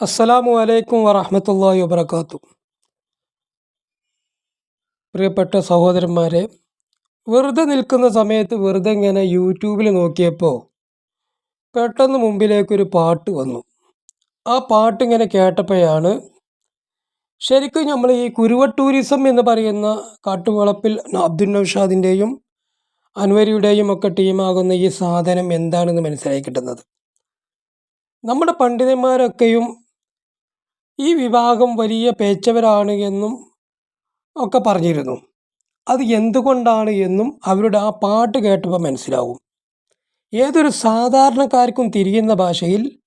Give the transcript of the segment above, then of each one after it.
അസ്സലാമു അലൈക്കും വറഹ്മത്തുള്ളാഹി വബറകാതുഹു. പ്രിയപ്പെട്ട സഹോദരന്മാരെ വെറുതെ നിൽക്കുന്ന സമയത്ത് വെറുതെ ഇങ്ങനെ യൂട്യൂബിൽ നോക്കിയപ്പോൾ പെട്ടെന്ന് മുമ്പിലേക്കൊരു പാട്ട് വന്നു. ആ പാട്ട് ഇങ്ങനെ കേട്ടപ്പോഴാണ് ശരിക്കും നമ്മൾ ഈ കുരുവ ടൂറിസം എന്ന് പറയുന്ന കാട്ടുവളപ്പിൽ അബ്ദുൽ നൌഷാദിന്റെയും അൻവരിയുടെയും ഒക്കെ ടീമാകുന്ന ഈ സാധനം എന്താണെന്ന് മനസ്സിലായി കിട്ടുന്നത്? നമ്മുടെ പണ്ഡിതന്മാരൊക്കെയും ഈ വിഭാഗം വലിയ പേച്ചവരാണ് എന്നും ഒക്കെ പറഞ്ഞിരുന്നു. അത് എന്തുകൊണ്ടാണ് എന്നും അവരുടെ ആ പാട്ട് കേട്ടപ്പോൾ മനസ്സിലാവും. ഏതൊരു സാധാരണക്കാർക്കും തിരിയുന്ന ഭാഷയിൽ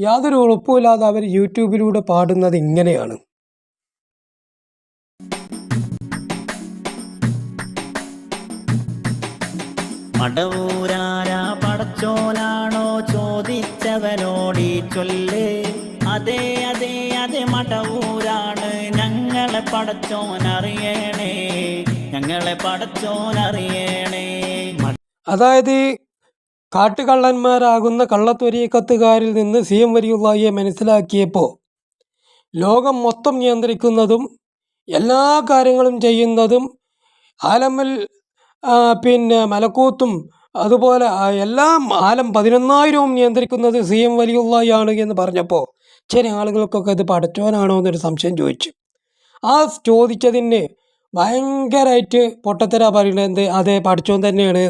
യാതൊരു ഉറപ്പുമില്ലാതെ അവർ യൂട്യൂബിലൂടെ പാടുന്നത് ഇങ്ങനെയാണ്. മടവൂരാര പടച്ചോലാണോ ചോദിച്ചവനോടീ ചൊല്ല്. അതെ അതെ മടവൂരാണ്. ഞങ്ങളെ പടച്ചോനറിയണേ. ഞങ്ങളെ പടച്ചോനറിയണേ. അതായത് കാട്ടുകള്ളന്മാരാകുന്ന കള്ളത്തൊരീക്കത്തുകാരിൽ നിന്ന് സി എം വരിയുള്ളയെ മനസ്സിലാക്കിയപ്പോൾ ലോകം മൊത്തം നിയന്ത്രിക്കുന്നതും എല്ലാ കാര്യങ്ങളും ചെയ്യുന്നതും ആലമ്മൽ പിന്നെ മലക്കൂത്തും അതുപോലെ എല്ലാം ആലം പതിനൊന്നായിരവും നിയന്ത്രിക്കുന്നത് സി എം വലിയുള്ളയാണ് എന്ന് പറഞ്ഞപ്പോൾ ചില ആളുകൾക്കൊക്കെ ഇത് പഠിച്ചവനാണോ എന്നൊരു സംശയം ചോദിച്ചു. ആ ചോദിച്ചതിന് ഭയങ്കരമായിട്ട് പൊട്ടത്തരാ പറയുന്നത് എന്ത്? അതെ പഠിച്ചോൻ തന്നെയാണ്.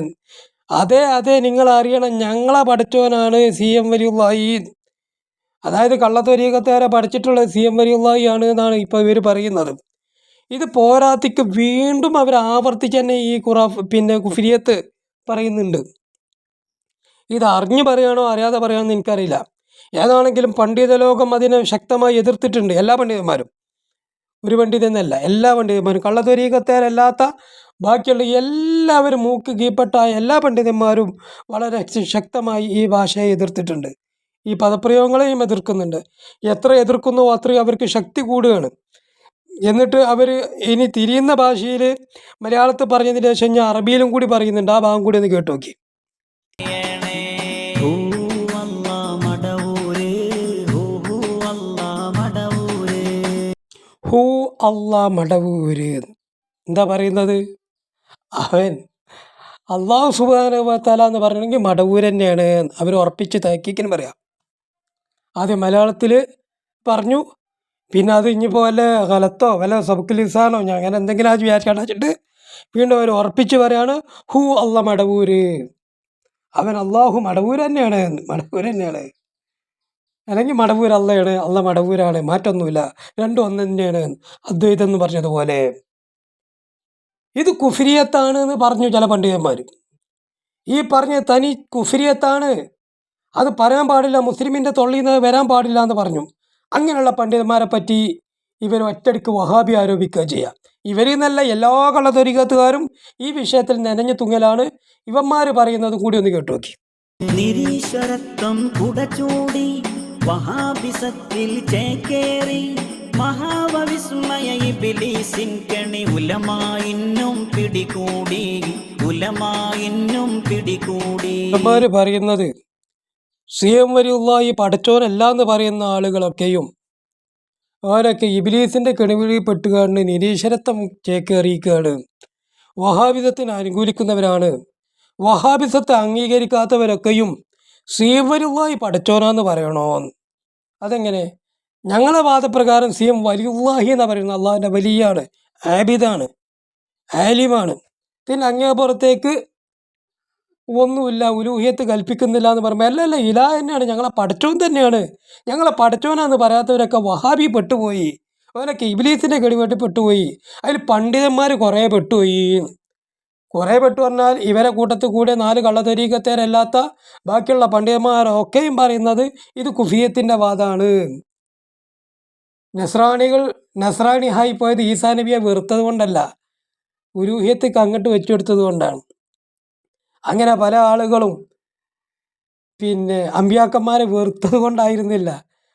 അതെ അതെ നിങ്ങൾ അറിയണം ഞങ്ങളെ പഠിച്ചവനാണ് സി എം വലിയുള്ളായി. അതായത് കള്ളത്തൊരീകത്തുകാരെ പഠിച്ചിട്ടുള്ളത് സി എം വലിയുള്ളായി ആണ് എന്നാണ് ഇപ്പോൾ ഇവർ പറയുന്നത്. ഇത് പോരാത്തിക്ക് വീണ്ടും അവർ ആവർത്തിച്ച് തന്നെ ഈ ഖുറാഫ് പിന്നെ കുഫിരിയത്ത് പറയുന്നുണ്ട്. ഇത് അറിഞ്ഞു പറയുകയാണോ അറിയാതെ പറയുകയാണോ എനിക്കറിയില്ല. ഏതാണെങ്കിലും പണ്ഡിത ലോകം അതിനെ ശക്തമായി എതിർത്തിട്ടുണ്ട് എല്ലാ പണ്ഡിതന്മാരും. ഒരു പണ്ഡിതന്നല്ല എല്ലാ പണ്ഡിതന്മാരും. കള്ളത്തൊരീകത്തേരല്ലാത്ത ബാക്കിയുള്ള എല്ലാവരും മൂക്ക് കീപ്പെട്ട എല്ലാ പണ്ഡിതന്മാരും വളരെ ശക്തമായി ഈ ഭാഷയെ എതിർത്തിട്ടുണ്ട്. ഈ പദപ്രയോഗങ്ങളെയും എതിർക്കുന്നുണ്ട്. എത്ര എതിർക്കുന്നോ അത്രയും അവർക്ക് ശക്തി കൂടുകയാണ്. എന്നിട്ട് അവർ ഇനി തിരിയുന്ന ഭാഷയിൽ മലയാളത്തിൽ പറഞ്ഞതിന് ശേഷം ഞാൻ അറബിയിലും കൂടി പറയുന്നുണ്ട്. ആ ഭാഗം കൂടി ഒന്ന് കേട്ടു നോക്കി. അള്ളാ മടവൂര് എന്താ പറയുന്നത്? അവൻ അള്ളാഹു സുബാനുഭവത്തല എന്ന് പറയണമെങ്കിൽ മടവൂർ തന്നെയാണ്. അവർ ഉറപ്പിച്ച് തഹക്കീക്കിന് പറയാം. ആദ്യം മലയാളത്തിൽ പറഞ്ഞു. പിന്നെ അത് ഇനിയിപ്പോൾ വല്ല കലത്തോ വല്ല സബുക്ക് ലിസാനോ ഞാൻ അങ്ങനെ എന്തെങ്കിലും ആ വിചാരിച്ചിട്ട് വീണ്ടും അവർ ഉറപ്പിച്ച് പറയാണ് ഹു അള്ള മടവൂര് അവൻ അള്ളാഹു മടവൂർ തന്നെയാണ്. മടവൂർ തന്നെയാണ്. അല്ലെങ്കിൽ മടവൂർ അള്ളയാണ് അള്ള മടവൂരാണ് മാറ്റൊന്നുമില്ല. രണ്ടും ഒന്ന് തന്നെയാണ് അദ്വൈതം എന്ന് പറഞ്ഞതുപോലെ. ഇത് കുഫിരിയത്താണ് എന്ന് പറഞ്ഞു ചില പണ്ഡിതന്മാർ ഈ പറഞ്ഞ തനി കുഫിരിയത്താണ്. അത് പറയാൻ പാടില്ല മുസ്ലിമിന്റെ തൊള്ളിയിൽ നിന്ന് വരാൻ പാടില്ല എന്ന് പറഞ്ഞു. അങ്ങനെയുള്ള പണ്ഡിതന്മാരെ പറ്റി ഇവർ ഒറ്റടിക്ക് വഹാബി ആരോപിക്കുക ചെയ്യാം. ഇവരിൽ നിന്നല്ല എല്ലാ കള്ളത്തൊരികത്തുകാരും ഈ വിഷയത്തിൽ നനഞ്ഞു തുങ്ങലാണ്. ഇവന്മാർ പറയുന്നത് കൂടി ഒന്ന് കേട്ടു നോക്കി. വഹാബിസത്തിൽ ചേക്കേറി മഹാവവിസ്മയ ഇബിലീസിൻ കെണി ഉലമായിന്നും പിടികൂടി ഉലമായിന്നും പിടികൂടി. ഇവന്മാർ പറയുന്നത് സി എം വരിയുള്ള ഈ എന്ന് പറയുന്ന ആളുകളൊക്കെയും അവരൊക്കെ ഇബിലീസിന്റെ കെണിവിളിയിൽ പെട്ടുകാണ്ട് നിരീശ്വരത്വം ചേക്കേറിയിക്കുകയാണ് വഹാബിസത്തിന് അനുകൂലിക്കുന്നവരാണ്. വഹാബിസത്തെ അംഗീകരിക്കാത്തവരൊക്കെയും സീവരുമായി പഠിച്ചോനാന്ന് വരിള്ളായി പടച്ചോനാന്ന് പറയണോ അതെങ്ങനെ? ഞങ്ങളെ വാദപ്രകാരം സി എം വലിയുള്ളാഹി എന്ന് പറയുന്നത്. അള്ളാഹിന്റെ വലിയാണ് ആബിദാണ് ആലിമാണ്. പിന്നെ അങ്ങേപ്പുറത്തേക്ക് ഒന്നുമില്ല ഉലൂഹിയത്ത് കൽപ്പിക്കുന്നില്ല എന്ന് പറയുമ്പോൾ അല്ല അല്ല ഇലാ തന്നെയാണ്. ഞങ്ങളെ പഠിച്ചവൻ തന്നെയാണ്. ഞങ്ങളെ പഠിച്ചവനാന്ന് പറയാത്തവരൊക്കെ വഹാബി പെട്ടുപോയി. അവരൊക്കെ ഇബിലീസിന്റെ കെടിപെട്ട് പെട്ടുപോയി. അതിൽ പണ്ഡിതന്മാർ കുറേ പെട്ടുപോയി കുറേ പെട്ടു പറഞ്ഞാൽ ഇവരെ കൂട്ടത്തിൽ കൂടെ നാല് കള്ളത്തരീക്കത്തേരല്ലാത്ത ബാക്കിയുള്ള പണ്ഡിതന്മാരൊക്കെയും പറയുന്നത് ഇത് കുഫിയത്തിന്റെ വാദമാണ് നസ്രാണികൾ നസ്രാണി നസ്രാണിയായി പോയത് ഈസാ നബിയെ വെറുത്തത് കൊണ്ടല്ല ഉരൂഹ്യത്തേക്ക് അങ്ങോട്ട് വെച്ചെടുത്തത് കൊണ്ടാണ്. അങ്ങനെ പല ആളുകളും പിന്നെ അമ്പിയാക്കന്മാരെ വെറുത്തത് കൊണ്ടായിരുന്നില്ല.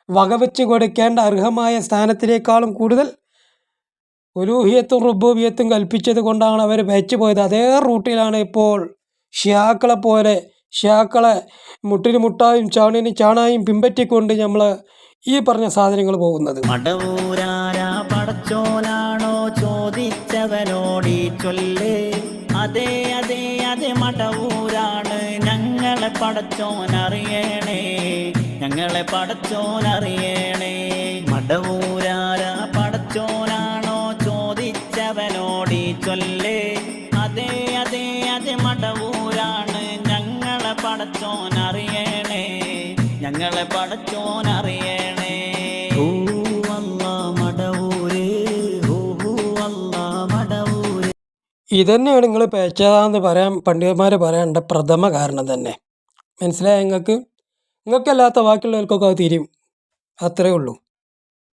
വകവെച്ച് കൊടുക്കേണ്ട അർഹമായ സ്ഥാനത്തിനേക്കാളും കൂടുതൽ ഉലൂഹിയത്തും റുബൂബിയത്തും കൽപ്പിച്ചത് കൊണ്ടാണ് അവർ വെച്ച് പോയത്. അതേ റൂട്ടിലാണ് ഇപ്പോൾ ഷിയാക്കളെ പോലെ ഷിയാക്കളെ മുട്ടിന് മുട്ടായും ചാണിന് ചാണായും പിമ്പറ്റിക്കൊണ്ട് നമ്മൾ ഈ പറഞ്ഞ സാധനങ്ങൾ പോകുന്നത്. പടച്ചോനാണോ ചോദിച്ചവനോടീ ചൊല്ല്? അതെ അതെ അതെ മടവൂരാണ് ഞങ്ങളെ പടച്ചോനറിയണേ. ഞങ്ങളെ പടച്ചോനറിയണേ. മടവൂരാരാ ചൊല്ല് അതെ അതെ അതെ മടവൂരാണ്. ഞങ്ങളെ പടച്ചോൻ അറിയണേ. ഞങ്ങളെ പടച്ചോൻ അറിയണേ. ഇതന്നെയാണ് നിങ്ങൾ പേച്ചതാന്ന് പറയാൻ പണ്ഡിതന്മാർ പറയേണ്ട പ്രഥമ കാരണം തന്നെ. മനസ്സിലായ നിങ്ങൾക്ക്? നിങ്ങൾക്കല്ലാത്ത ബാക്കിയുള്ളവർക്കൊക്കെ അത് തിരിയും അത്രേ ഉള്ളൂ.